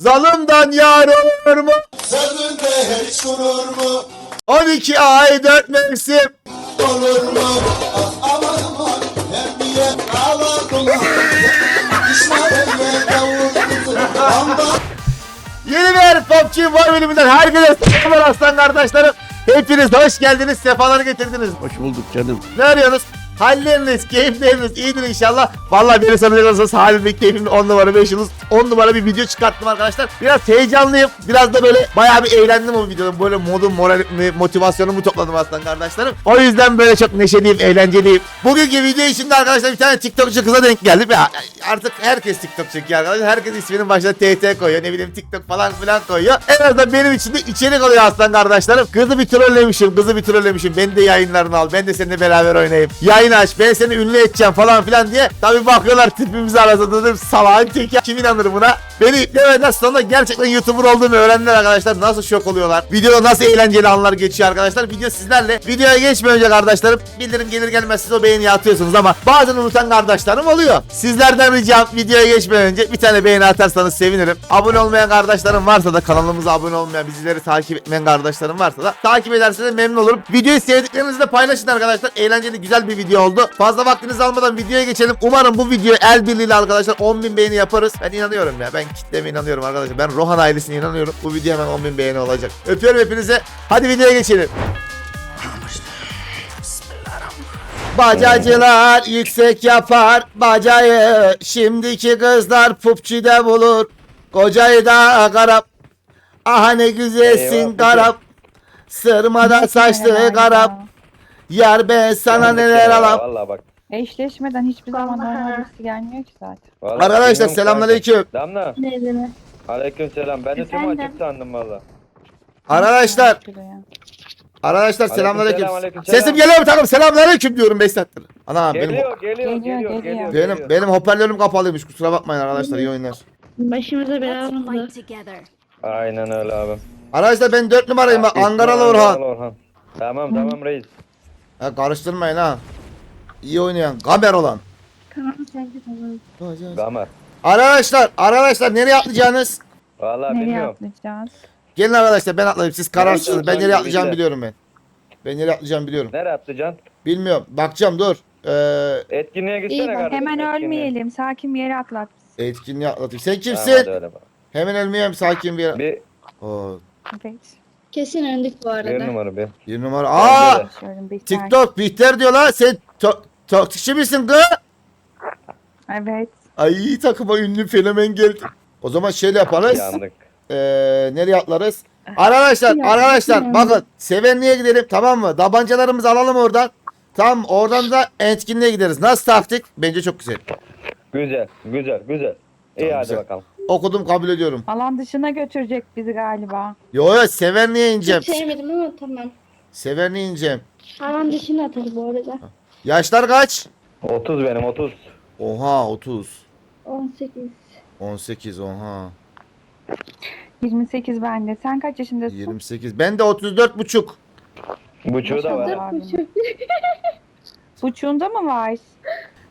Zalımdan yar olur mu? Sözünde hiç durur mu? 12 ay 4 mevsim. Olur mu? Ah, Aman aman her niye kavurdum Amba Yeni bir PUBG Mobile bölümünden herkese selamlar aslan kardeşlerim. Hepiniz hoş geldiniz, sefalar getirdiniz. Hoş bulduk canım. Ne arıyorsunuz? Halleriniz, keyifleriniz iyidir inşallah. Vallahi beni sanıyorsanız halim ve keyfim 10 numara 5 yıldız 10 numara bir video çıkarttım arkadaşlar. Biraz heyecanlıyım. Biraz da böyle bayağı bir eğlendim o videoda. Böyle modum, moralimi, motivasyonumu topladım aslan kardeşlerim. O yüzden böyle çok neşeliyim, eğlenceliyim. Bugünkü video içinde arkadaşlar bir tane TikTokçu kıza denk geldim. Ya artık herkes TikTok çekiyor arkadaşlar. Herkes isminin başına TT koyuyor. Ne bileyim TikTok falan filan koyuyor. En azından benim için de içerik oluyor aslan kardeşlerim. Kızı bir trollemişim, kızı bir trollemişim. Beni de yayınlarını al. Ben de seninle beraber oynayayım. Yayın aç. Ben seni ünlü edeceğim falan filan diye. Tabii bakıyorlar tipimizi arasında dedim salağın teki. Kim inanır buna? Beni iplemeden sonra gerçekten YouTuber olduğumu öğrendiler arkadaşlar. Nasıl şok oluyorlar. Videoda nasıl eğlenceli anlar geçiyor arkadaşlar. Video sizlerle. Videoya geçmeden önce kardeşlerim bildirim gelir gelmez siz o beğeni atıyorsunuz ama bazen unutan kardeşlerim oluyor. Sizlerden ricam videoya geçmeden önce bir tane beğeni atarsanız sevinirim. Abone olmayan kardeşlerim varsa da kanalımıza abone olmayan bizleri takip etmeyen kardeşlerim varsa da takip ederseniz memnun olurum. Videoyu sevdiklerinizle paylaşın arkadaşlar. Eğlenceli güzel bir video oldu. Fazla vaktinizi almadan videoya geçelim. Umarım bu video el birliğiyle arkadaşlar 10.000 beğeni yaparız. Ben inanıyorum ya. Ben kitleme inanıyorum arkadaşlar. Ben Rohan ailesine inanıyorum. Bu video hemen 10.000 beğeni olacak. Öpüyorum hepinize. Hadi videoya geçelim. Bacacılar yüksek yapar bacayı Şimdiki kızlar pupçide bulur Kocayı da karap Aha ne güzelsin Eyvah, karap Sırmada saçlı karap Yar ben sana neler alap Valla bak. Eşleşmeden hiçbir zaman normal birisi gelmiyor ki zaten. Vallahi Arkadaşlar bilmiyorum selamünaleyküm kanka. Damla. Aleyküm selam. Ben de tüm Efendim? açık sandım valla. Arkadaşlar. Arkadaşlar selamünaleyküm Aleykümselam, aleykümselam. Sesim geliyor mu takım selamünaleyküm diyorum 5 saattir Ana benim Geliyor, geliyor, Geliyor, geliyor, geliyor. geliyor. benim benim hoparlörüm kapalıymış kusura bakmayın arkadaşlar iyi oyunlar Başımıza bela Let's alındı. fight together. Aynen öyle abi. Arkadaşlar ben 4 numarayım Ankaralı Orhan Orhan. Tamam tamam reis. Ha, Karıştırmayın ha İyi oynayan Gamer olan Tamam sen tamam. Gamer. Arkadaşlar arkadaşlar nereye atlayacaksınız? Valla Nereye bilmiyorum. atlayacağız? Gelin arkadaşlar ben atlayayım siz kararsınız. Ben nereye atlayacağımı atlayacağım? biliyorum ben. Ben nereye atlayacağımı biliyorum. Nereye atlayacaksın? Bilmiyorum. Bakacağım dur. Ee, Etkinliğe gitsene İyi bak, kardeşim. Hemen etkinliğe. ölmeyelim. Sakin bir yere atlat. etkinliği atlatayım. Sen Tamam, kimsin? hadi öyle bak. Hemen ölmeyeyim sakin bir yere. Bir, Oo, Evet. Kesin öndük bu bir arada. numara bir. bir numara. Aa! Bence de. Şöyle bir TikTok Bihter diyor lan. Sen to toktikçi misin kız? Evet. Ay takıma ünlü fenomen geldi. O zaman şöyle yaparız. Yandık. Ee, nereye atlarız? Arkadaşlar Ya, arkadaşlar ya. bakın Sevenliğe gidelim tamam mı? Tabancalarımızı alalım oradan. Tamam oradan da etkinliğe gideriz. Nasıl taktik? Bence çok güzel. Güzel, güzel, güzel. İyi Tamam, hadi güzel. bakalım. Okudum kabul ediyorum. Alan dışına götürecek bizi galiba. Yo yo Sevenliğe ineceğim. Çok sevmedim ama tamam. Severliğe ineceğim. Alan dışına atar bu arada. Yaşlar kaç? 30 benim 30. Oha 30. 18. 18 oha. 28 bende. Sen kaç yaşındasın? 28. Ben de 34 buçuk. Buçuğu da var. Buçuk. Buçuğunda mı var?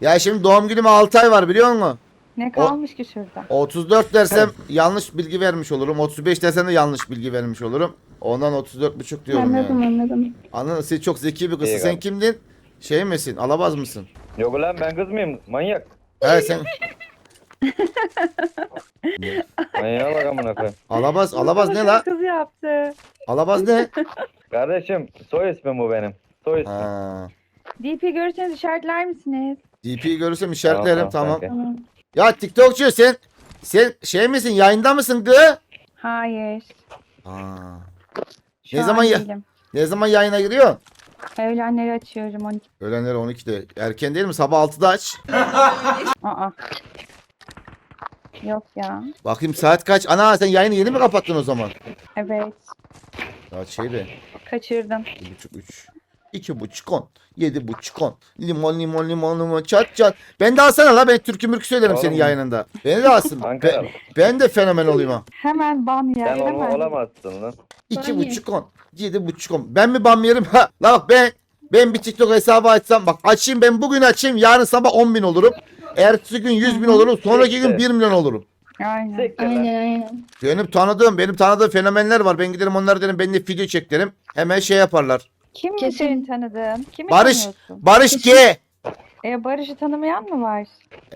Ya şimdi doğum günüme 6 ay var biliyor musun? Ne kalmış ki şurada? 34 dersem yanlış bilgi vermiş olurum. 35 desem de yanlış bilgi vermiş olurum. Ondan 34 buçuk diyorum Anladım yani. anladım. Anladın sen çok zeki bir kızsın. İyi Sen galiba. kimdin? Şey misin? Alabaz mısın? Yok lan ben kız mıyım? Manyak. He sen Manyağa bak amına koyayım. alabaz alabaz ne la? Kız yaptı. Alabaz ne? Kardeşim soy ismim bu benim. Soy ismim. Ha. DP görürseniz işaretler misiniz? DP'yi görürsem işaretlerim tamam. kanka. Tamam. Ya TikTokçu sen sen şey misin? Yayında mısın gı? Hayır. Aa. Şu Ne an zaman ya- değilim. Ne zaman yayına giriyor? Öğlenleri açıyorum 12. Öğlenleri 12'de. Erken değil mi? Sabah 6'da aç. Aa. Yok ya. Bakayım saat kaç? Ana sen yayını yeni mi kapattın o zaman? Evet. Ya şey be. Kaçırdım. 1.5 3. 2.5 10. 7.5 10. Limon limon limon limon çat çat. Ben de alsana la ben türkü mürkü söylerim senin Oğlum. yayınında. Beni de alsın. Ankara. ben, ben de fenomen olayım ha. Hemen ban yer. Sen hemen. olamazsın lan. 2.5 10. 7.5 10. Ben mi bam yerim? Ha, la bak ben ben bir TikTok hesabı açsam bak açayım ben bugün açayım yarın sabah 10 bin olurum. Ertesi gün 100 bin olurum. Sonraki gün İşte. 1 milyon olurum. Aynen. Aynen aynen. Benim tanıdığım, benim tanıdığım fenomenler var. Ben giderim onlara derim ben de video çek derim. Hemen şey yaparlar. Kim Kesin. senin tanıdığın? Kimi Barış. tanıyorsun? Barış G. E, Barış'ı tanımayan mı var?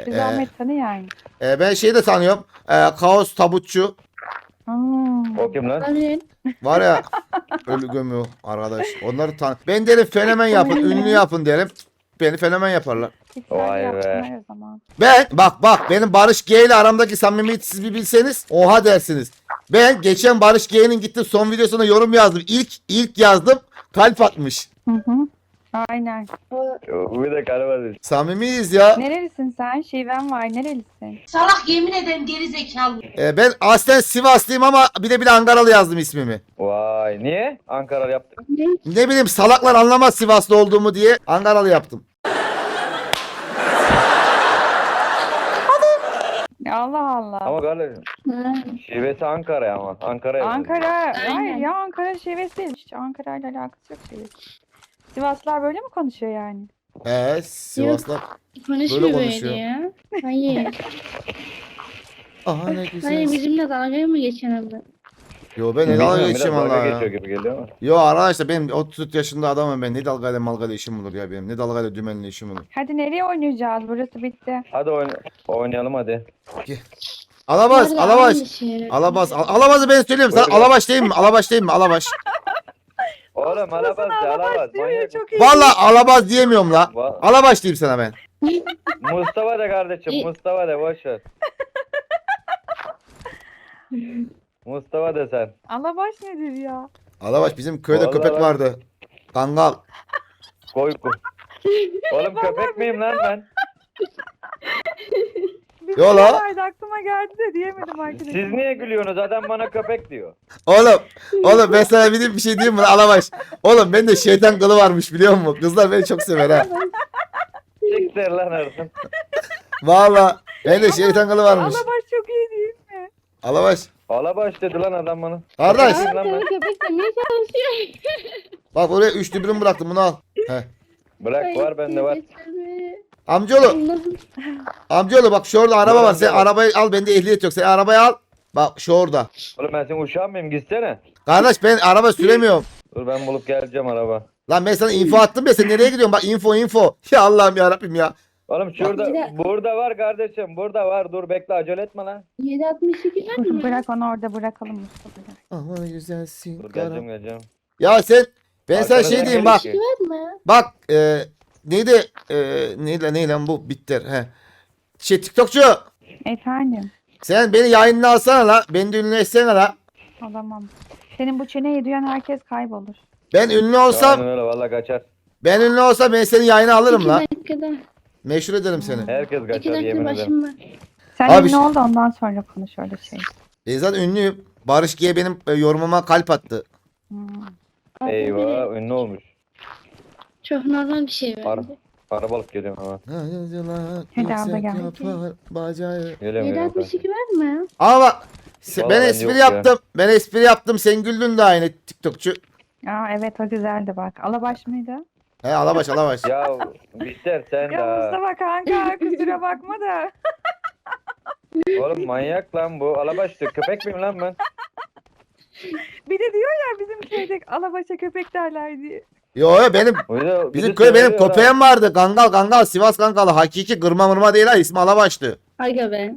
Bir Ee, zahmet tanı yani. e, ben şeyi de tanıyorum. E, Kaos Tabutçu. Hmm. O kim lan? Var ya ölü gömüyor arkadaş. Onları tan. Ben derim fenomen yapın, ünlü yapın derim. Beni fenomen yaparlar. Güzel Vay be. zaman. Ben bak bak benim Barış G ile aramdaki samimiyeti siz bir bilseniz oha dersiniz. Ben geçen Barış G'nin gittim son videosuna yorum yazdım. İlk ilk yazdım kalp atmış. Hı hı. Aynen. Bir de karı Samimiyiz ya. Nerelisin sen? Şiven var. Nerelisin? Salak yemin ederim geri zekalı. Ee, ben aslen Sivaslıyım ama bir de bir de Ankaralı yazdım ismimi. Vay niye? Ankara yaptık. ne? Ne bileyim salaklar anlamaz Sivaslı olduğumu diye Ankaralı yaptım. Allah Allah. Ama kardeşim Ha, şivesi Ankara ama. Ankara. Ankara. Hayır Aynen. ya Ankara şivesi değil. Hiç Ankara ile alakası yok şivesi. Sivaslılar böyle mi konuşuyor yani? Ee, Sivaslar. konuşmuyor Böyle böyle, konuşuyor. ya. Hayır. Aha ne Hayır güzel. bizimle dalga mı geçen abla? Yo ben ne Bilmiyorum, dalga biraz geçeyim dalga Allah geçiyor ya. gibi geliyor ama. Yo arkadaşlar benim 34 yaşında adamım ben. Ne dalgayla malgayla işim olur ya benim. Ne dalgayla dümenle işim olur. Hadi nereye oynayacağız? Burası bitti. Hadi oyna- oynayalım hadi. Alabaş, Nerede? alabaş. Aynı şey. Alabaş. Al- Alabaz'ı ben söylüyorum. Sen Buyurun. alabaş değil mi? Alabaş değil mi? Alabaş. Oğlum alabaz de alabaz. Manyak. çok iyi. Vallahi alabaz diyemiyorum la. Va- Alabaş diyeyim sana ben. Mustafa de kardeşim İyi. Mustafa de boş ver. Mustafa de sen. Alabaş nedir ya? Alabaş bizim köyde Vallahi köpek ben- vardı. Kangal. Koy koy. Oğlum köpek miyim lan ben? Bir Yo şey la. vardı, aklıma geldi de diyemedim arkadaşım. Siz niye gülüyorsunuz? Adam bana köpek diyor. Oğlum, oğlum ben sana bir, bir şey diyeyim mi? Alabaş. Oğlum bende şeytan kılı varmış biliyor musun? Kızlar beni çok sever ha. Siktir lan Ersin. Vallahi bende şeytan kılı varmış. Alabaş çok iyi değil mi? Alabaş. Alabaş dedi lan adam bana. Kardeş. Köpek lan ben. Seni köpek demeye çalışıyor. Bak oraya üç dübürüm bıraktım bunu al. He. Bırak var bende var. Amcaoğlu. Allah'ım. Amcaoğlu bak şu orada araba Var. Sen arabayı al. Bende ehliyet yok. Sen arabayı al. Bak şu orada. Oğlum ben senin uşağın mıyım? Gitsene. Kardeş ben araba süremiyorum. Dur ben bulup geleceğim araba. Lan ben sana info attım ya sen nereye gidiyorsun? Bak info info. Ya Allah'ım ya Rabbim ya. Oğlum şurada de- burada var kardeşim. Burada var. Dur bekle acele etme lan. 762 var mı? Bırak onu orada bırakalım Mustafa'yla. Ama güzelsin. Dur kara. geleceğim geleceğim. Ya sen ben sana Arkadaşlar şey diyeyim gelin bak. ki. Var mı? Bak e, neydi e, neydi lan bu bitter he. Şey TikTokçu Efendim. sen beni yayınına alsana la. Beni de ünlü etsene la. Alamam. Senin bu çeneyi duyan herkes kaybolur. Ben ünlü Aynen olsam öyle valla kaçar. ben ünlü olsam ben seni yayına alırım İki la. dakikada. Meşhur ederim seni. Herkes İki kaçar yemin ederim. başım var. Sen Abi ünlü şey- ol da ondan sonra konuş öyle şey. Ben zaten ünlüyüm. Barış G benim e, yorumuma kalp attı. Hmm. Eyvah ünlü olmuş. Çok normal bir şey Ara, bence. arabalık geliyorum ama. Hadi abla gel. Yapar bacağı. Geliyorum geliyorum. 762 var mı? Ama bak se- Vallahi ben espri yok ya. yaptım. Ben espri yaptım. Sen güldün de aynı TikTokçu. Aa evet o güzeldi bak. Alabaş mıydı? He alabaş alabaş. Ya Bihter sen de Ya ha. Mustafa kanka kusura bakma da. Oğlum manyak lan bu. Alabaştı. Köpek miyim lan ben? Bir de diyor ya bizim köyde alabaşa köpek derler diye. Yo yo benim bizim bizi köy benim köpeğim vardı. Kangal kangal Sivas kangalı. Hakiki kırma mırma değil ha. ismi alabaştı. Aga be.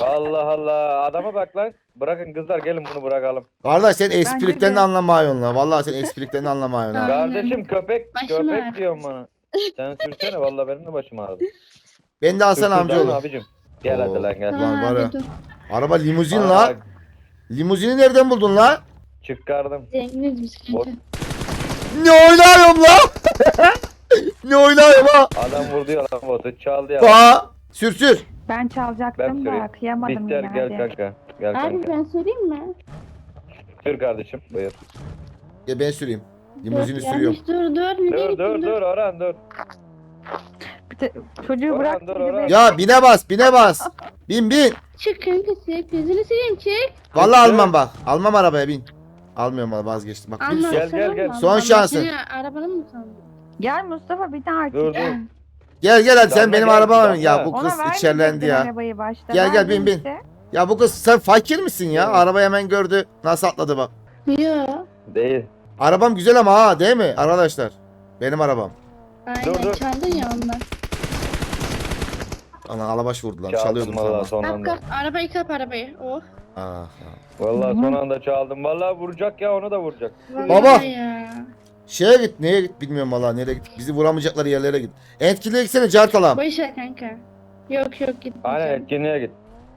Allah Allah. Adama bak lan. Bırakın kızlar gelin bunu bırakalım. Kardeş sen esprikten de. de anlamıyorsun la. Vallahi sen anlamıyorsun ha. Aynen. Kardeşim köpek Başım köpek ağrıdı. diyorum bana. Sen sürsene valla benim de başım ağrıdı. Ben de Sür, alsana sür. Abicim. Gel Oo. hadi lan gel. Ulan Ha, var ya. Araba limuzin Aa, la. Limuzini nereden buldun la? Çıkardım. Zenginiz biz kanka. Ne oynuyorum la? ne oynuyorum ha? Adam vurdu ya lan botu. Çaldı ya. Ba sür sür. Ben Ben çalacaktım süreyim. da kıyamadım Bihter gel kanka. Gel Abi kanka. ben söyleyeyim mi? Sür kardeşim. Buyur. Ya ben süreyim. Limuzini Dur, sürüyorum. yanlış, Dur dur. nereye Dur dur gittin? dur Orhan dur. Bir de çocuğu Orhan, bırak. dur, Orhan. Ya bine bas bine bas. Bin bin. Çık kanka çek. Gözünü seveyim çek. Vallahi almam bak. Almam arabaya bin. Almıyorum valla vazgeçtim. Bak bin sür. Gel, gel? Son şansın. seni Arabanı mı sandın? Gel Mustafa bir de artık. Dur, dur. Gel gel hadi sen benim gel, arabama bin. Ya bu Ona kız vermeyecektin içerlendi ya. arabayı başta. Gel, gel, bin, verdin bin. işte. Ya bu kız sen fakir misin ya? Arabayı hemen gördü. Nasıl atladı bak. Yo. Değil. Arabam güzel ama ha değil mi arkadaşlar? Benim arabam. Aynen Dur, dur. çaldın ya ondan. Ana alabaş vurdu lan. Çaldım Çalıyordum valla sana. son Kap anda. kap arabayı kap arabayı. Oh. Ah, ah. Valla son anda çaldım. Valla vuracak ya onu da vuracak. Vallahi Baba. Ya. Şeye git neye git bilmiyorum valla nereye git. Bizi vuramayacakları yerlere git. Etkiliye gitsene cartalam. Boş ver kanka. Yok yok gitmeyeceğim. Aynen etkinliğe git.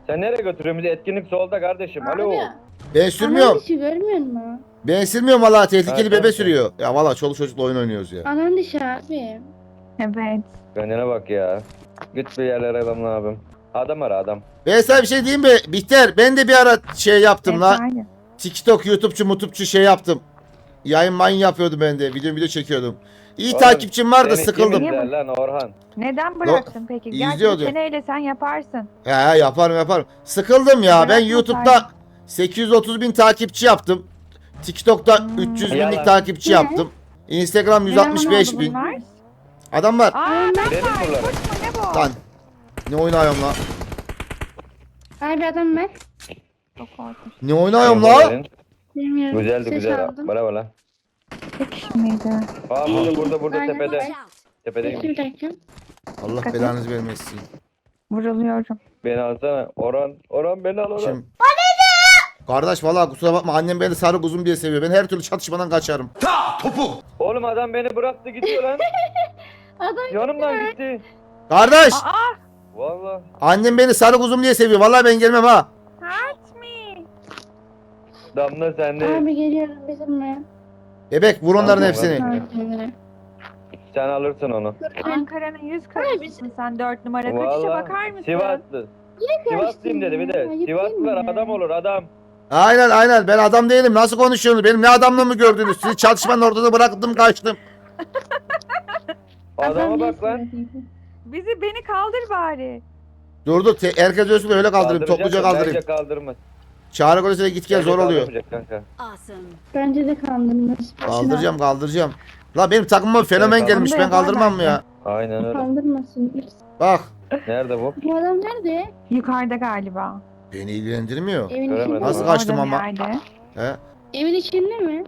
Sen nereye götürüyorsun bizi? Etkinlik solda kardeşim. Alo. Abi. Ben sürmüyorum. Anan dişi görmüyor musun? Ben sürmüyorum valla tehlikeli Evet, bebe evet. sürüyor. Ya valla çoluk çocukla oyun oynuyoruz ya. Anan dişi abi. Evet. Kendine bak ya. Git bir yerlere adam ne yapayım. Adam ara adam. Ben sana bir şey diyeyim mi? Bihter ben de bir ara şey yaptım la. Efendim. TikTok, YouTube'cu, mutupçu şey yaptım. Yayın mayın yapıyordum ben de. Video video çekiyordum. İyi Oğlum, takipçim var da Seni sıkıldım. kim izler lan Orhan? Neden bıraktın peki? Gerçi izliyordu. seneyle sen yaparsın. He yaparım yaparım. Sıkıldım ya. Ben Bırakma YouTube'da 830 bin takipçi yaptım. TikTok'ta Hmm. 300 binlik Yalan. takipçi Ne? yaptım. Instagram Ne zaman 165 oldu bin. bunlar? Adam var. Aa ben Benim mu ne bu? Lan. Ne oynuyorum la? Abi adam ver. Çok korkunç. Ne oynuyorum la? Bilmiyorum. Güzeldi Ses güzel. aldım. Bravo lan. Tek kişi miydi? Aa burada burada burada Aynen. tepede. Tepedeyim. Allah et. belanızı vermesin. Vuruluyorum. Beni alsana. Orhan. Orhan beni al Orhan. Şimdi... Kardeş valla kusura bakma annem beni sarı kuzum diye seviyor. Ben her türlü çatışmadan kaçarım. Oğlum adam beni bıraktı gidiyor lan. Adam Yanımdan gitti. Kardeş Aa Valla. annem beni sarı kuzum diye seviyor. Vallahi ben gelmem ha. Damla sende. abi geliyorum bizimle. Bebek vur onların Tamam, hepsini. Sen alırsın onu. Ankara'nın yüz karasısın sen dört numara. Kaçışa Valla. bakar mısın? Sivaslı. Sivaslıyım dedi bir de. Sivaslılar adam olur adam. Aynen aynen ben adam değilim. Nasıl konuşuyorsunuz? Benim ne adamlığımı gördünüz? Sizi çatışmanın ortada bıraktım kaçtım. Adama bak lan. Bizi beni kaldır bari. Dur dur te- herkes ölsün de öyle kaldırayım. Kaldıracak Topluca kaldırayım. Bence kaldırmaz. Çağrı Koleji'ne git gel zor oluyor. Kanka. Bence de kandırmaz. Kaldıracağım kaldıracağım. La benim takımıma fenomen gelmiş. Ben kaldırmam mı ya? Aynen öyle. Kandırmasın. Bak. Nerede bu? Bu adam nerede? Yukarıda galiba. Beni ilgilendirmiyor. Evin Göremedim. içinde Nasıl mi? kaçtım Orada bir ama? yerde. He? Evin içinde mi?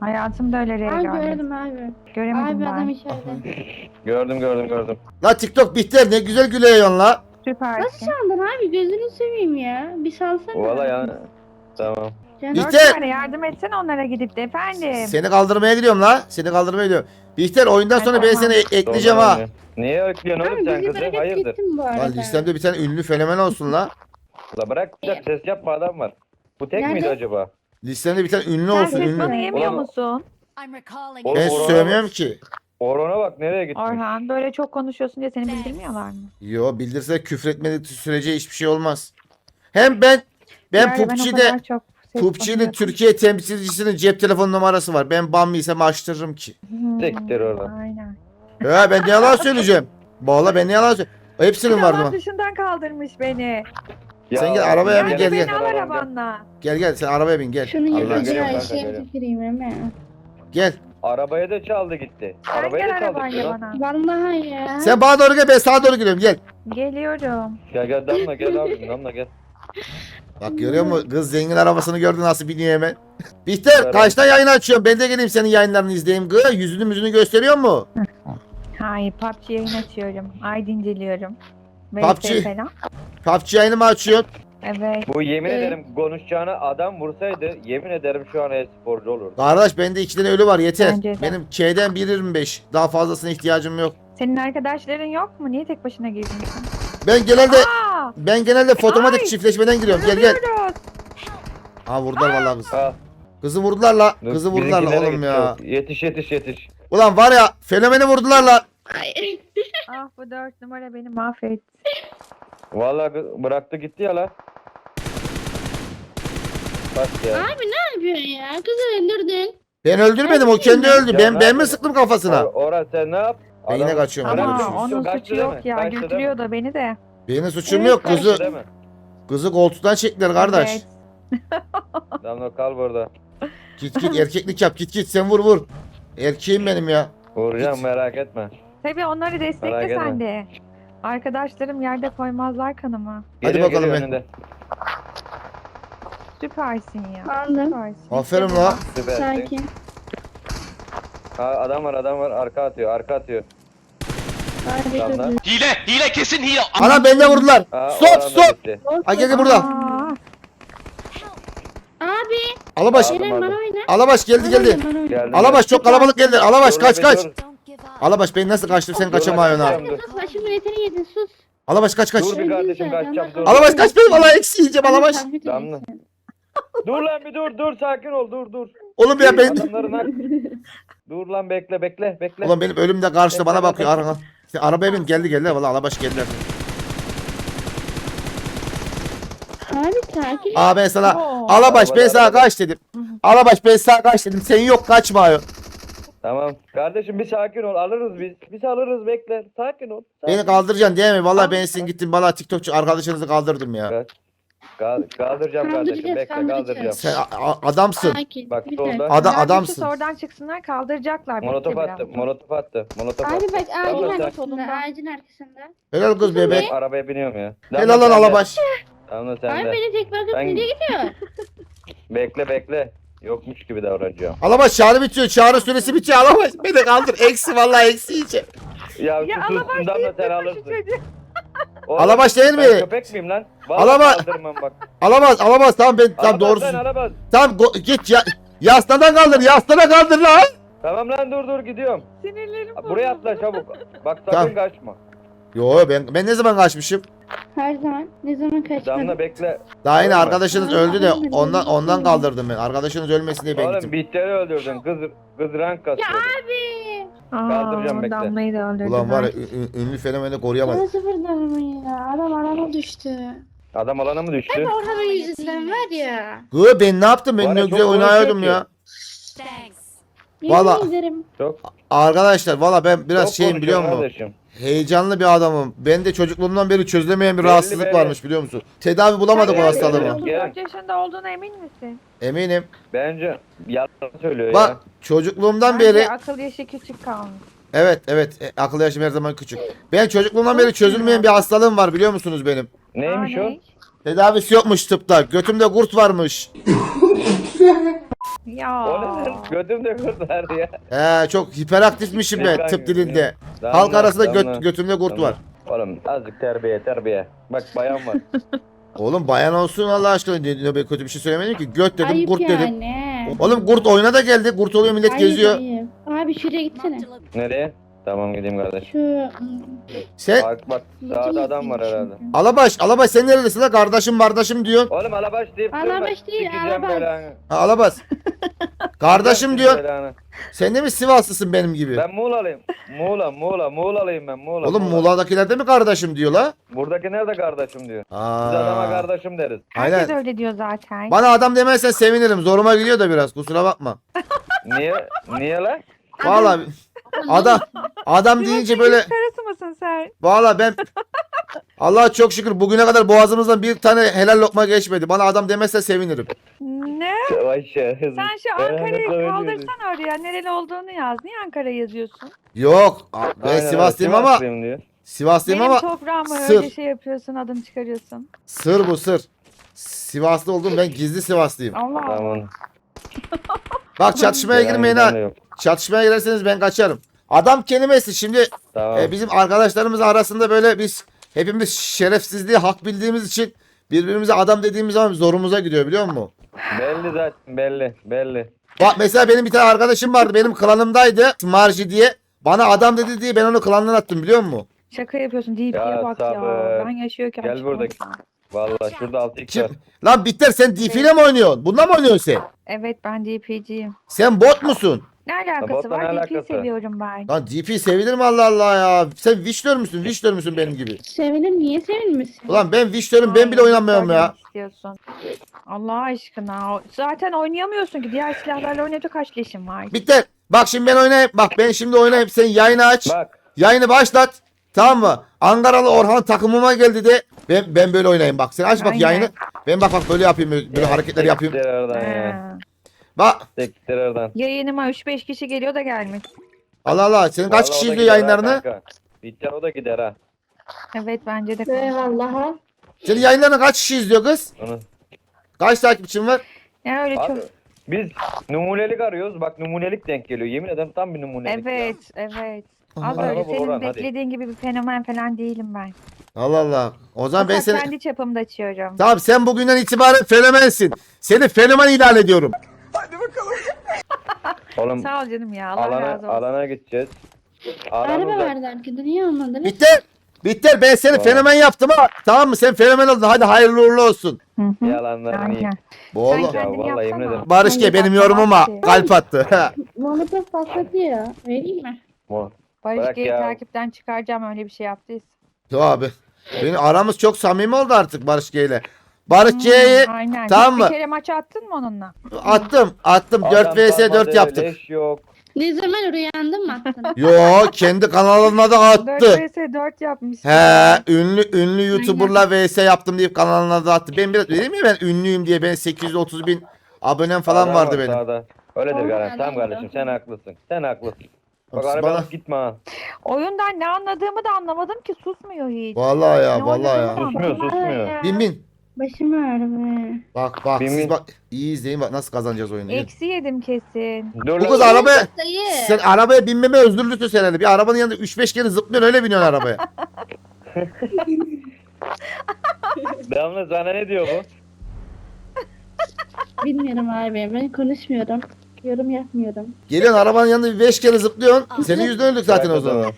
Hayatımda öyle R Abi görmedim. gördüm abi. Göremedim Abi adam ben. içeride. Gördüm gördüm gördüm. La TikTok biter ne güzel gülüyorsun la. Nasıl Süpersin. çaldın abi? Gözünü seveyim ya. Bir salsana. Valla ya. Tamam. Canım. Yardım etsene onlara gidip de efendim. Seni kaldırmaya gidiyorum la. Seni kaldırmaya gidiyorum. Bihter oyundan sonra ben seni e- ekleyeceğim Doğru ha. oynuyor. Niye ekliyorsun oğlum Abi sen bizi kızı? bırakıp Hayırdır? gittin bu Lan listemde bir tane ünlü fenomen olsun la. La bırak dakika, ses yapma adam var. Bu tek Nerede? miydi acaba? Listemde bir tane ünlü Sen olsun ses ünlü. bana yemiyor Ulan- musun? I'm recalling Oğlum, Ben Orhan'a sövmüyorum bak. ki. Orhan'a bak nereye gitmiş? Orhan böyle çok konuşuyorsun diye seni bildirmiyorlar mı? Yo bildirse küfür etmediği sürece hiçbir şey olmaz. Hem ben ben Yani o PUBG'de kadar çok ses PUBG'nin konuşuyorum. Türkiye temsilcisinin cep telefon numarası var. Ben bambiysem açtırırım ki. Hmm, Siktir. Aynen. Ya ben ne yalan söyleyeceğim. Valla ben ne yalan söyleyeceğim. Hepsinin vardı Tamam mı? dışından kaldırmış beni. Sen gel, arabaya bin, Yani gel, beni gel. al arabanla. Gel gel sen arabaya bin gel. Şunu Allah geliyorum, aşkına. geliyorum. Ayşe'ye geliyorum. tüküreyim hemen. Gel. Arabaya da çaldı gitti. Sen Arabaya gel da çaldı. arabayla gitti lan. bana. Vallahi ya. Sen bana doğru gel ben sağa doğru gidiyorum gel. Geliyorum. Gel gel damla gel abi damla gel. Bak görüyor musun? Kız zengin arabasını gördü nasıl biniyor hemen. Bihter Evet. kaçta yayın açıyorum? Ben de geleyim senin yayınlarını izleyeyim. Kız yüzünü müzünü gösteriyor mu? Hayır PUBG yayın açıyorum. Ay inceliyorum. PUBG. Falan. PUBG yayını mı açıyorsun? Evet. Bu yemin Evet. ederim konuşacağına adam vursaydı yemin ederim şu an e-sporcu olurdu. Kardeş bende iki tane ölü var yeter. Bence de. Benim K'den 1.25. Daha fazlasına ihtiyacım yok. Senin arkadaşların yok mu? Niye tek başına girdin sen? Ben genelde Aa! ben genelde fotomatik Ay! çiftleşmeden giriyorum. Gel gel. Vuruyoruz. Ha vurdular vallahi kız. Ha, Kızı vurdular la. Kızı vurdular la bizimkilere oğlum ya. Yetiş yetiş yetiş. Ulan var ya fenomeni vurdular la. Ah bu dört numara beni mahvetti. Vallahi kız bıraktı gitti ya la. Bak ya. Abi ne yapıyorsun ya? Kızı öldürdün. Ben öldürmedim o kendi öldü. Ya Ben ne ben mi yapayım? sıktım kafasına? Or- Orhan sen ne yap? Ben yine Adam- kaçıyorum. Ama onun kaçtı suçu değil yok ya. Kaçtı değil mi? Götürüyor da beni de. Benim suçum Evet, yok. kaçtı Kızı Değil mi? kızı koltuktan çektiler kardeş. Evet. Damla kal burada. Git git erkeklik yap git git sen vur vur. Erkeğim benim ya. Vuracağım Git. merak etme. Tabii onları Merak destekle etme. sen de. Arkadaşlarım yerde koymazlar kanımı. Hadi Geliyor, bakalım geliyor be. önünde. Süpersin ya. Aldım. Süpersin. Aferin la. Süpersin. Sakin. Ha, adam var adam var arka atıyor arka atıyor. Harika. Adamlar. Hile, hile kesin hile. Ana benden vurdular. Aa, Stop da stop. gitti. Ha gel gel burada. Aa, Abi. Alabaş. Aldım, Eren bana aldım. oyna. Alabaş geldi geldi. Bana oyna. Geldim. Alabaş çok kalabalık geldi. Alabaş Dur kaç bir kaç. dur. Alabaş ben nasıl kaçtım sen kaçamıyorsun ha. Dur, Sus başımın etini yedin sus. Alabaş kaç kaç. Dur bir kardeşim kaçacağım dur. Alabaş kaç benim valla eksi yiyeceğim Alabaş. Damla. Dur lan bir dur dur sakin ol dur dur. Oğlum ya ben... Adamların. Dur lan bekle bekle bekle. Ulan benim ölüm de karşıda bana bakıyor arka. Sen arabaya bin geldi geldi valla Alabaş geldi. Abi sakin. Aa ben sana Oo. Alabaş ben sana kaç dedim. Alabaş ben sana kaç dedim. Sen yok kaçmıyor. Tamam. Kardeşim bir sakin ol alırız biz. Biz alırız bekle. Sakin ol. Sakin. Beni kaldıracaksın değil mi? Valla ben sizin gittim valla TikTokçu arkadaşınızı kaldırdım ya. Kal- Kal- kaldıracağım kardeşim Kaldıracağız, bekle kaldıracağız. kaldıracağım. Sen a- a- adamsın. Sakin. Bak Bir solda. dakika. Ada- Nerede adamsın. Oradan çıksınlar kaldıracaklar. bekle Molotof biraz. attı. Molotof attı. Molotof Abi attı. bak ağacın Tamam, sen- arkasında. Ağacın arkasında. Helal kız bebek. Arabaya biniyorum ya. Helal lan Alabaş. Tamam sen Abi de. beni tek bırakıp Ben- nereye gidiyor? Bekle bekle. Yokmuş gibi davranacağım. Alabaş çağrı bitiyor. Çağrı süresi bitiyor. Alabaş beni kaldır. Eksi valla eksi yiyeceğim. Ya, Ya sus Alabaş şundan da deyip sen durma şu alırsın. çocuğu. Oğlum, Alabaş değil ben mi? köpek miyim lan? Vallahi Alaba- kaldırmam bak. Alamaz alamaz tamam ben tam Alabaş doğrusu. lan. Tamam go- git ya. Yastığa kaldır yastığa kaldır lan. Tamam lan dur dur gidiyorum. Sinirlerim Buraya bozuldu. atla çabuk. Bak sakın Tamam. kaçma. Yo ben ben ne zaman kaçmışım? Her zaman. Ne zaman? Damla bekle. Daha yine Olmaz. arkadaşınız öldü de ondan ondan anladım. kaldırdım ben. Arkadaşınız ölmesin diye ben Oğlum gittim. Bihter'i öldürdün. Kız, kız rank kasıyor. Abi. Kaldıracağım, Aa, bekle. Damlayı da öldürdüler. Ulan var ya ü- ü- ünlü fenomeni koruyamadım. Bana sıfır darma ya. Adam arama düştü. Adam alana mı düştü? Hep Orhan'ın yüzünden var ya. Gı ben ne yaptım ben Bana ne çok güzel konuşuyor oynuyordum ki. ya. Yemin Valla- ederim. Çok, Arkadaşlar valla ben biraz çok şeyim biliyor musun? kardeşim. Heyecanlı bir adamım. Ben de çocukluğumdan beri çözülemeyen bir Belli, rahatsızlık belli. varmış biliyor musun? Tedavi bulamadık o Sen hastalığımı. yani Gel. 34 yaşında olduğuna emin misin? Eminim. Bence yalan söylüyor Bak ya. çocukluğumdan Bence beri akıl yaşı küçük kalmış. evet evet e, akıl yaşım her zaman küçük. Ben çocukluğumdan beri çözülmeyen bir hastalığım var biliyor musunuz benim? Neymiş Aa, o? ne? Tedavisi yokmuş tıpta. Götümde kurt varmış. Ya. O ne lan? Götümde kurtar ya. He çok hiperaktifmişim ben tıp dilinde. Damla, Halk arasında göt, götümde kurt damla. var. Oğlum azıcık terbiye terbiye. Bak bayan var. Oğlum bayan olsun Allah aşkına. Ne, ne, ben kötü bir şey söylemedim ki. Göt dedim Ayıp kurt dedim. yani. Oğlum kurt oyuna da geldi. Kurt oluyor millet Ayıp, geziyor. ayıp. Abi şuraya gitsene. Nereye? Tamam gideyim kardeş. Şu... ıı, Sen Bak bak sağda adam var herhalde. Alabaş, Alabaş sen neredesin la kardeşim kardeşim diyorsun. Oğlum alabaş deyip. Alabaş değil, Sikeceğim alabaş. belanı. Ha, Alabas. Kardeşim belanı. Sen de mi Sivaslısın benim gibi? Ben Muğla'lıyım. Muğla, Muğla, Muğla'lıyım ben Muğla. Oğlum Muğla. Muğla'dakiler de mi kardeşim diyor la? Buradaki nerede kardeşim diyor. Biz adama Aa. kardeşim deriz. Herkes Aynen. öyle diyor zaten. Bana adam demezsen sevinirim. Zoruma gidiyor da biraz. Kusura bakma. Niye? Niye lan? Vallahi adam adam deyince böyle Karısı mısın sen? Vallahi ben Allah'a çok şükür bugüne kadar boğazımızdan bir tane helal lokma geçmedi. Bana adam demezse sevinirim. Ne? Vay şahız. Sen şu Ankara'yı kaldırsan oraya. Nereli olduğunu yaz. Niye Ankara yazıyorsun? Yok. Ben Sivaslıyım ama Diyor. Sivaslıyım Benim ama toprağımı sır. öyle şey yapıyorsun. Adını çıkarıyorsun. sır bu sır. Sivaslı oldum ben gizli Sivaslıyım. Allah Allah. Tamam. Bak çatışmaya girmeyin ha. Çatışmaya girerseniz ben kaçarım. Adam kelimesi şimdi Tamam. e, bizim arkadaşlarımız arasında böyle biz hepimiz şerefsizliği hak bildiğimiz için birbirimize adam dediğimiz zaman zorumuza gidiyor biliyor musun? Belli zaten belli belli. Bak mesela benim bir tane arkadaşım vardı benim klanımdaydı Marji diye. Bana adam dedi diye ben onu klandan attım biliyor musun? Şaka yapıyorsun. DP'ye Ya bak ya. sabır. Ben yaşıyorken. Gel çıkmadı. Vallahi şurada 6 x Kim? var. Lan Bitter sen DP ile mi oynuyorsun? Bununla mı oynuyorsun sen? Evet ben DP'ciyim. Sen bot musun? Ne alakası ne var? DP'yi alakası? seviyorum ben. Lan DP sevilir mi Allah Allah ya? Sen Witcher müsün? Witcher müsün benim gibi? Sevinir niye sevinmesin? Ulan ben Witcher'ım ben bile Ay, oynamıyorum ya. görmek istiyorsun. Allah aşkına. Zaten oynayamıyorsun ki. Diğer silahlarla oynayınca kaç leşin var? Bitter. Bak şimdi ben oynayayım. Bak ben şimdi oynayayım. Sen yayını aç. Bak. Yayını başlat. Tamam mı? Ankaralı Orhan takımıma geldi de ben ben böyle oynayayım bak. Sen aç bak Aynen. yayını. Ben bak bak böyle yapayım böyle, böyle hareketler yapayım. Oradan ya. Ha. Bak Tektir oradan. Yayınıma 3-5 kişi geliyor da gelmiş. Allah Allah senin kaç Vallahi kişi o da izliyor gider ha yayınlarını? kanka. O da gider ha. Evet bence de. Eyvallah. Senin yayınlarını kaç kişi izliyor kız? Onu. Kaç takipçin var? Ya öyle Abi, çok. biz numunelik arıyoruz. Bak numunelik denk geliyor. Yemin ederim tam bir numunelik. ya. Evet, evet. Az Aha. öyle senin Orhan, hadi. beklediğin gibi bir fenomen falan değilim ben. Allah Allah. O zaman ben Fakat seni... kendi çapımda açıyorum. Tamam sen bugünden itibaren fenomensin. Seni fenomen ilan ediyorum. Oğlum Sağ ol canım ya. Allah alana, razı olsun. alana gideceğiz. Araba Aramızda vardı arkada niye almadınız? Bitter. Bitter ben seni Tamam. fenomen yaptım ama tamam mı? Sen fenomen oldun. Hadi hayırlı uğurlu olsun. Hı hı. yalanlarını iyi. Aynen. Bu Sen oğlum. vallahi yemin yapsana. ederim. Barış G benim yorumuma kalp attı. Molotof patlatıyor. Vereyim mi? Mo- Barış Bırak G'yi ya. takipten çıkaracağım öyle bir şey yaptıysa. Yo abi. Benim aramız çok samimi oldu artık Barış G ile. Barış C'yi Hmm, Aynen. tamam Hiç mı? Bir kere maç attın mı onunla? attım. Attım. 4 Adam vs 4 kalmadı, yaptık. Leş yok. Ne zaman rüyandın mı attın? Yo kendi kanalına da 4 attı. vs 4 yapmışsın. He ünlü ünlü YouTuber'la vs yaptım deyip kanalına da attı. Ben biraz dedim ya ben ünlüyüm diye ben 830 bin abonem falan Adam vardı var benim. sağda. Öyledir Olmayan garanti. Tamam kardeşim sen haklısın. Sen haklısın. Bak Bana- gitme ha. Oyundan ne anladığımı da anlamadım ki susmuyor hiç. Vallahi ya Ne vallahi ya. oynadığını Susmuyor anlamadım. susmuyor. Bin bin. Başım ağrıyor. Bak bak Bin siz bin. bak iyi izleyin bak nasıl kazanacağız oyunu. Eksi yedim kesin. Dur Bu lan. kız arabaya Dayı. sen arabaya binmeme özürlüsün sen herhalde. Bir arabanın yanında 3-5 kere zıplıyorsun öyle biniyorsun arabaya. Damla sana ne diyor bu? Bilmiyorum abi ben konuşmuyorum. Yorum yapmıyorum. Geliyorsun arabanın yanında bir 5 kere zıplıyorsun. Senin yüzünden öldük zaten o zaman.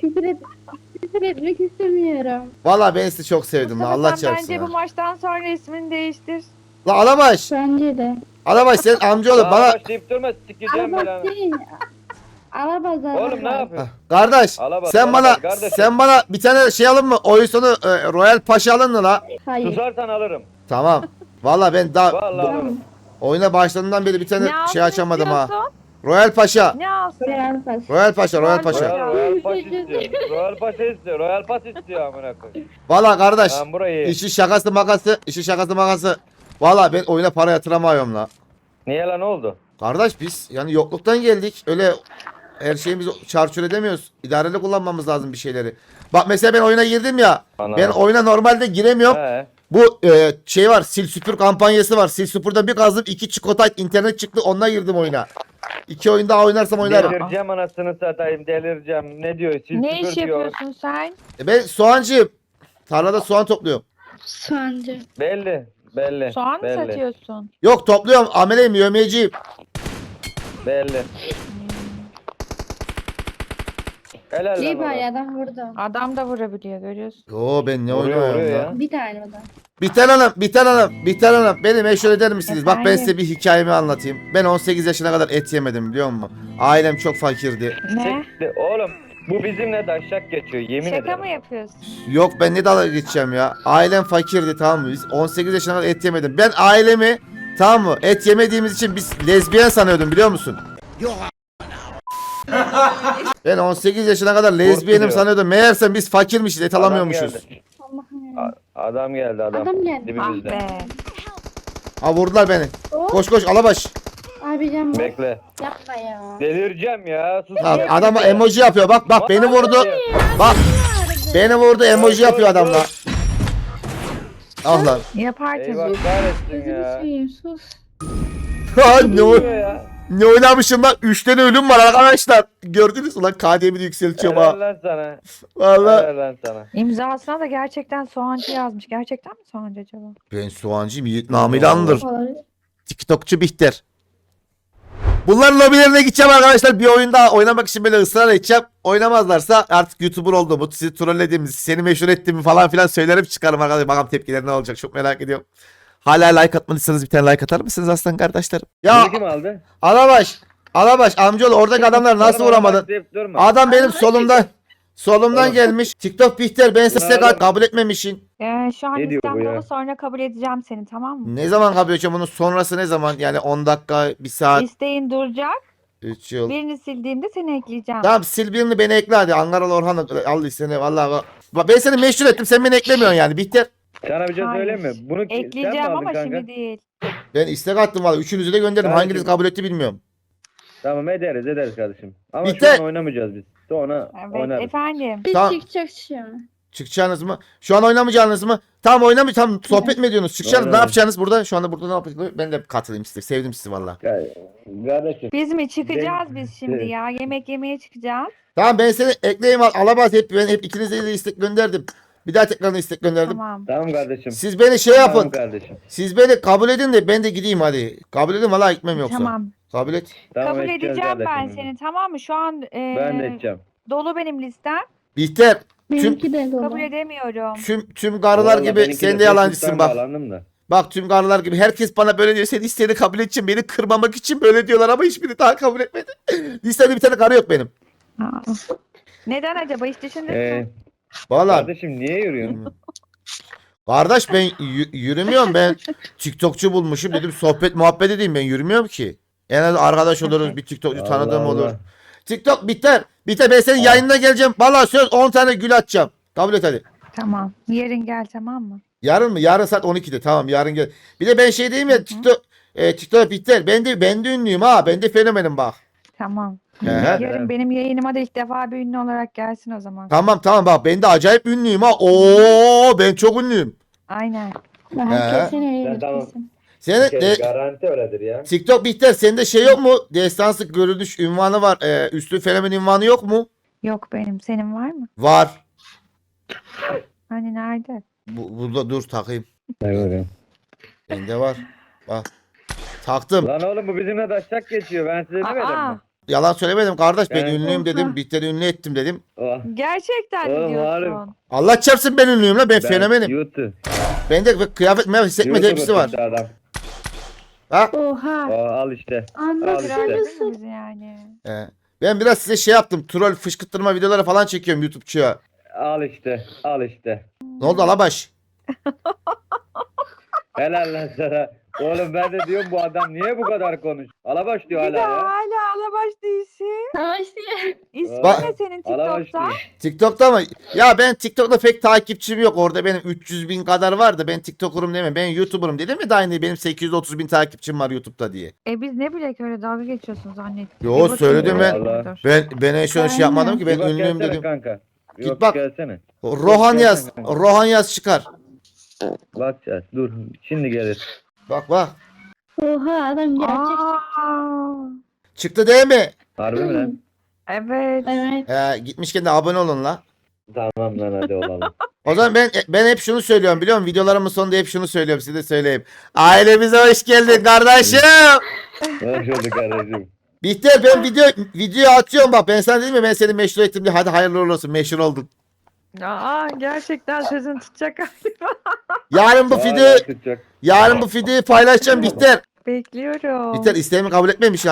Küfür, et, küfür etmek istemiyorum. Vallahi ben sizi çok sevdim Mustafa Allah sen çarpsın. bence bu ha. maçtan sonra ismini değiştir. La Alabaş. Bence de. Alabaş sen amcaoğlu Bana... bana. Başlayıp durma sikeceğim Arabaz belanı. değil. Oğlum ne yapıyorsun? Kardeş Alabaş, sen bana alabaş, kardeşim. sen bana bir tane şey alın mı? Oyun sonu e, Royal Paşa alın mı la? Hayır. Susarsan alırım. Tamam. Vallahi ben daha Vallahi bu- alırım. Oyuna başladığından beri bir tane Ne şey açamadım ha. istiyorsun? Royal Paşa. Ne alsın? Böyle arabaz. Royal Paşa, Royal Royal Paşa. Paşa. Royal, Royal Pass istiyor. Royal Pass istiyor. Royal Pass istiyor amına koyayım. Vallahi kardeş. Tamam burayı. işi şakası makası, işi şakası makası. Vallahi ben oyuna para yatıramıyorum la. Niye lan ne oldu? Kardeş biz yani yokluktan geldik. Öyle her şeyimizi çarçur edemiyoruz. İdareli kullanmamız lazım bir şeyleri. Bak mesela ben oyuna girdim ya. Ana. Ben oyuna normalde giremiyorum. He. Bu e, şey var sil süpür kampanyası var. Sil süpürden bir kazdım iki çikolata internet çıktı onunla girdim oyuna. İki oyun daha oynarsam oynarım. Delireceğim anasını satayım delireceğim. Ne diyor? Sil Ne iş süpür diyor. yapıyorsun sen? E ben soğancıyım. Tarlada soğan topluyorum. Sancı. Belli. Belli. Soğan mı belli, satıyorsun? Yok topluyorum ameleyim yövmeyeciyim. Belli. Helal lan İyi bari oğlum. adam vurdu. Adam da vurabiliyor görüyorsun. Yo ben ne Vuruyor, oynuyorum vuruyor ya. ya. Bir tane o da. Biter Hanım, Biter Hanım, Biter Hanım. Beni meşhur eder misiniz? Bak ben Efendim? size bir hikayemi anlatayım. Ben 18 yaşına kadar et yemedim biliyor musun? Ailem çok fakirdi. Ne? Siktir. Oğlum bu bizimle daşak geçiyor yemin Şaka ederim. mı yapıyorsun? Yok ben ne dalga geçeceğim ya. Ailem fakirdi tamam mı? Biz 18 yaşına kadar et yemedim. Ben ailemi tamam mı? Et yemediğimiz için biz lezbiyen sanıyordum biliyor musun? Ben 18 yaşına kadar lezbiyenim sanıyordum. Meğerse biz fakirmişiz, et Adam alamıyormuşuz. geldi. Allah'ım A-. Adam geldi adam. Adam geldi. Ah Dibimizde. be. Ha vurdular beni. Oh. Koş koş alabaş. Abi can bak. Bekle. Yapma ya. Delireceğim ya. Sus. Tamam, adama emoji yapıyor. Bak bak beni vurdu. Bak beni vurdu emoji yapıyor adamla. Ah lan. Yapar tabii. Eyvah kahretsin Gözünü ya. seveyim sus. Ha, ne, Diyor oy- ya. Ne oynamışım lan? 3 tane ölüm var arkadaşlar. Gördünüz mü lan? KD'mi de yükseltiyorum ha. sana. Valla. Helal lan sana. İmzasına da gerçekten soğancı yazmış. Gerçekten mi soğancı acaba? Ben soğancıyım. Yiğit. Olabilir. TikTokçu Bihter. Bunların lobilerine gideceğim arkadaşlar. Bir oyun daha oynamak için böyle ısrar edeceğim. Oynamazlarsa artık YouTuber olduğumu, sizi trollediğimizi, seni meşhur ettiğimi falan filan söylerim çıkarım arkadaşlar. Bakalım tepkileri ne olacak çok merak ediyorum. Hala like atmadıysanız bir tane like atar mısınız aslan kardeşlerim? Ya Bunu kim aldı? Alabaş, Alabaş amcaoğlu oradaki adamları nasıl Oğlum, vuramadın? durma. Adam benim solumdan solumdan gelmiş. TikTok Bihter ben size Oğlum. kabul etmemişsin. Ee, şu an Ne diyor bu listemde ya? ama sonra kabul edeceğim seni tamam mı? Ne zaman kabul edeceğim bunun sonrası ne zaman? Yani 10 dakika, 1 saat, İsteğin duracak. 3 yıl. Birini sildiğimde seni ekleyeceğim. Tamam sil birini beni ekle hadi. Ankaralı Orhan al seni vallahi. Bak ben seni meşhur ettim sen beni eklemiyorsun yani. Bihter. Sana bir şey Hayır. söyleyeyim mi? Bunu ki- sen mi Ekleyeceğim aldın ama kanka? şimdi değil. Ben istek attım vallahi. Üçünüzü de gönderdim. Ben Hanginiz kabul etti bilmiyorum. Tamam ederiz ederiz kardeşim. Ama Bitti. şu an oynamayacağız biz. Sonra Evet oynarız. efendim. Biz Tamam. çıkacağız şu an. Çıkacaksınız mı? Şu an oynamayacağınız mı? Tamam oynamayacağız. Tamam sohbet mi ediyorsunuz? Çıkacaksınız. Ne yapacaksınız burada? Şu anda burada ne yapacaksınız? Ben de katılayım size. Sevdim sizi valla. Ya, Kardeşim. Biz mi çıkacağız Ben- biz şimdi Evet. ya? Yemek yemeye çıkacağız. Tamam ben seni ekleyeyim al. Alamaz hep. Ben hep ikinize de istek gönderdim. Bir daha tekrardan istek gönderdim. Tamam. Tamam kardeşim. Siz beni şey yapın. Tamam kardeşim. Siz beni kabul edin de ben de gideyim hadi. Kabul edin valla gitmem yoksa. Tamam. Kabul et. Tamam, Kabul edeceğim ben kardeşim. seni tamam mı? Şu an e, Ben de edeceğim. dolu benim listem. Bihter Benimki de dolu. Kabul edemiyorum. tüm tüm karılar Vallahi gibi benimki sen de Facebook'tan yalancısın bak. bağlandım da. Bak tüm karılar gibi herkes bana böyle diyor. Sen isteğini kabul için beni kırmamak için böyle diyorlar ama hiçbiri daha kabul etmedi. Listemde bir tane karı yok benim. Aa. Neden acaba hiç düşündün Ee? Valla kardeşim niye yürüyorsun? kardeş ben y- yürümüyorum ben TikTokçu bulmuşum dedim sohbet muhabbet edeyim ben yürümüyorum ki. En az arkadaş oluruz bir TikTokçu tanıdığım Allah olur. Allah. TikTok biter. Biter ben senin Aa. yayınına geleceğim. Valla söz 10 tane gül atacağım. Kabul et hadi. Tamam. Yarın gel tamam mı? Yarın mı? Yarın saat 12'de. Tamam yarın gel. Bir de ben şey diyeyim ya TikTok e, TikTok biter. Ben de ben de ünlüyüm ha. Ben de fenomenim bak. Tamam. He. Yarın benim yayınıma da ilk defa bir ünlü olarak gelsin o zaman. Tamam tamam bak ben de acayip ünlüyüm ha. Oo ben çok ünlüyüm. Aynen. Herkes seni Ben tamam. eğitirsin. Senin de, Garanti öyledir ya. TikTok biter. Sende şey yok mu? Destansı görünüş ünvanı var. E, üstü fenomen ünvanı yok mu? Yok benim. Senin var mı? Var. Hani nerede? Bu, burada dur takayım. Evet. Bende var. Bak. Taktım. Lan oğlum bu bizimle taşak geçiyor. Ben size demedim Aa, mi? Yalan söylemedim kardeş. Ben Yani- ünlüyüm dedim. Biter'i ünlü ettim dedim. Oh, gerçekten Oğlum, mi diyorsun? malum. Allah çarpsın ben ünlüyüm la. Ben, ben fenomenim. YouTube. Bende bir kıyafet mi hissetmedi YouTuber hepsi var. Adam. Ha? Oha. Oh, al işte. Al işte. Biz yani. He. Ben biraz size şey yaptım. Troll fışkırtma videoları falan çekiyorum YouTube'çuya. Al işte. Al işte. Ne oldu Alabaş? Helal lan sana. Oğlum ben de diyorum bu adam niye bu kadar konuş? Alabaş diyor Bir de hala ya. hala alabaş değilsin. Savaş diye. İsmin Bak- ne senin Alabaş TikTok'ta? diyor. TikTok'ta mı? Ya ben TikTok'ta pek takipçim yok. Orada benim 300 bin kadar vardı. Ben TikToker'ım deme. Ben YouTuber'ım dedim mi daha yeni benim 830 bin takipçim var YouTube'da diye. E biz ne bilek öyle dalga geçiyorsun zannettik. Yo, Bir söyledim ben. Dur. Ben ben en son şey Aynen. yapmadım ki ben Bir bak ünlüyüm gelsene dedim. kanka. Git Yok, bak. gelsene. Rohan yaz. Rohan yaz çıkar. Bakacağız. Dur. Şimdi gelir. Bak bak. Oha adam gerçek. Aa, Çıktı değil mi? Harbi mi lan? evet. Evet. He, gitmişken de abone olun la. Tamam lan hadi olalım. O zaman ben ben hep şunu söylüyorum biliyor musun? Videolarımın sonunda hep şunu söylüyorum size de söyleyeyim. Ailemize hoş geldin kardeşim. Hoş bulduk kardeşim. Bihter ben video video atıyorum bak ben sana dedim mi ben seni meşhur ettim diye hadi hayırlı uğurlu olsun meşhur oldun. Aa, gerçekten sözün tutacak galiba. Yarın bu tutacak. yarın bu videoyu paylaşacağım Bihter. Bekliyorum. Bihter isteğimi kabul etmemiş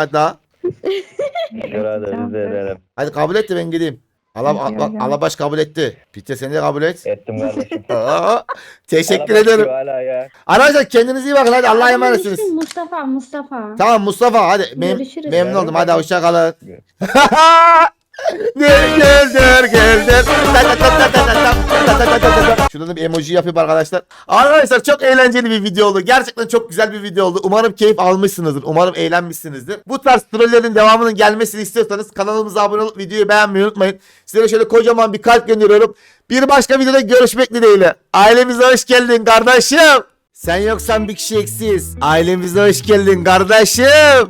biz de edelim. Hadi kabul et de ben gideyim. Ala, Ediyorum. bak, Alabaş kabul etti. Bihter sen de kabul et. Ettim kardeşim. Aa, teşekkür Alabaş ederim. Hala ya. Arkadaşlar kendinize iyi bakın hadi Allah'a emanetsiniz. Mustafa Mustafa. Tamam Mustafa hadi mem Görüşürüz. memnun oldum hadi hoşça kalın. Şurada da bir emoji yapayım arkadaşlar. Arkadaşlar çok eğlenceli bir video oldu. Gerçekten çok güzel bir video oldu. Umarım keyif almışsınızdır. Umarım eğlenmişsinizdir. Bu tarz trollerin devamının gelmesini istiyorsanız kanalımıza abone olup videoyu beğenmeyi unutmayın. Size şöyle kocaman bir kalp gönderiyorum. Bir başka videoda görüşmek dileğiyle. Ailemize hoş geldin kardeşim. Sen yoksan bir kişi eksiz. Ailemize hoş geldin kardeşim.